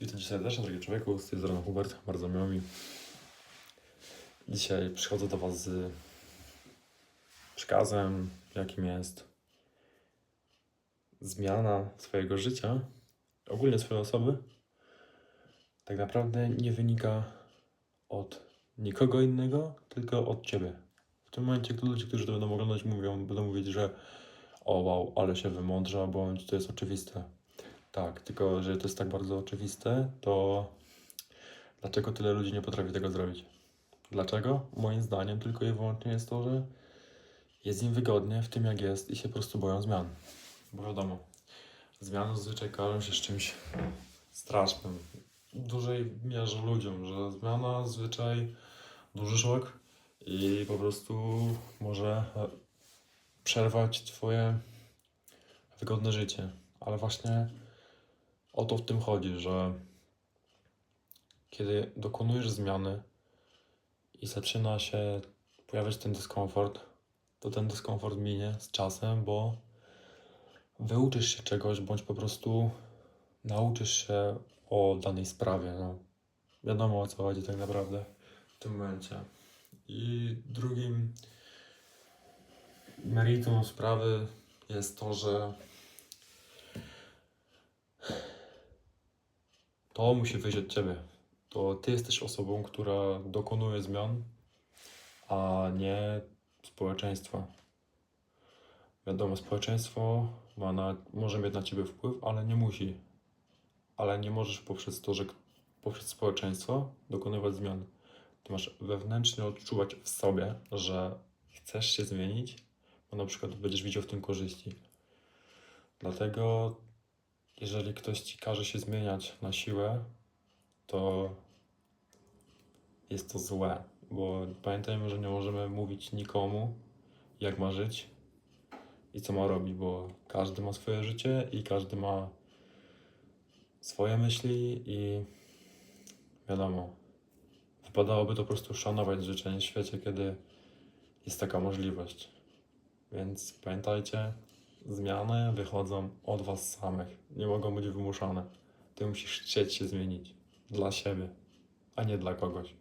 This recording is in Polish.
Witam Cię serdecznie, drogi człowieku, z tej strony Hubert, bardzo miło mi. Dzisiaj przychodzę do Was z przekazem, jakim jest zmiana swojego życia, ogólnie swojej osoby, tak naprawdę nie wynika od nikogo innego, tylko od Ciebie. W tym momencie ludzie, którzy to będą oglądać, mówią, będą mówić, że o wow, ale się wymądrza, bądź to jest oczywiste. Tak, tylko że to jest tak bardzo oczywiste, to dlaczego tyle ludzi nie potrafi tego zrobić? Dlaczego? Moim zdaniem tylko i wyłącznie jest to, że jest im wygodnie w tym jak jest i się po prostu boją zmian. Bo wiadomo, zmiany zazwyczaj kojarzą się z czymś strasznym. W dużej mierze ludziom, że zmiana zazwyczaj duży szok i po prostu może e, przerwać twoje wygodne życie. Ale właśnie o to w tym chodzi, że kiedy dokonujesz zmiany i zaczyna się pojawiać ten dyskomfort, to ten dyskomfort minie z czasem, bo wyuczysz się czegoś, bądź po prostu nauczysz się o danej sprawie. No. Wiadomo o co chodzi tak naprawdę w tym momencie. I drugim meritum sprawy jest to, że to musi wyjść od ciebie. To ty jesteś osobą, która dokonuje zmian, a nie społeczeństwo. Wiadomo, społeczeństwo ma na, może mieć na ciebie wpływ, ale nie musi. Ale nie możesz poprzez to, że poprzez społeczeństwo dokonywać zmian. Ty masz wewnętrznie odczuwać w sobie, że chcesz się zmienić, bo na przykład będziesz widział w tym korzyści. Dlatego jeżeli ktoś ci każe się zmieniać na siłę, to jest to złe, bo pamiętajmy, że nie możemy mówić nikomu, jak ma żyć i co ma robić, bo każdy ma swoje życie i każdy ma swoje myśli i wiadomo, wypadałoby to po prostu szanować życzenie w świecie, kiedy jest taka możliwość. Więc pamiętajcie, zmiany wychodzą od Was samych. Nie mogą być wymuszane. Ty musisz chcieć się zmienić dla siebie, a nie dla kogoś.